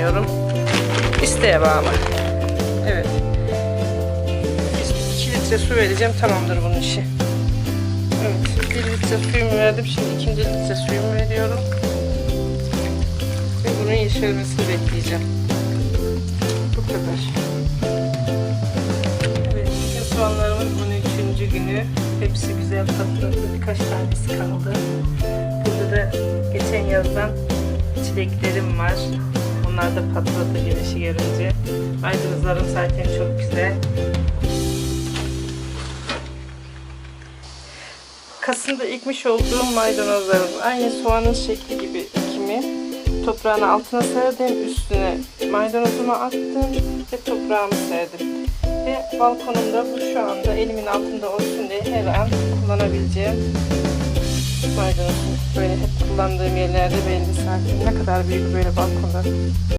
kullanıyorum. İsteğe bağlı. Evet. 2 litre su vereceğim. Tamamdır bunun işi. Evet. 1 litre suyumu verdim. Şimdi ikinci litre suyumu veriyorum. Ve bunun yeşermesini bekleyeceğim. Bu kadar. Evet, bugün soğanlarımın 13. günü. Hepsi güzel patladı. Birkaç tanesi kaldı. Burada da geçen yazdan çileklerim var. Onlar da patladı güneşi görünce. Maydanozlarım zaten çok güzel. Kasım'da ekmiş olduğum maydanozlarım aynı soğanın şekli gibi ekimi. Toprağın altına serdim, üstüne maydanozumu attım ve toprağımı serdim. Ve balkonumda bu şu anda elimin altında olsun diye her an kullanabileceğim maydanozum. Böyle hep kullandığım yerlerde belli zaten. Ne kadar büyük böyle balkonda.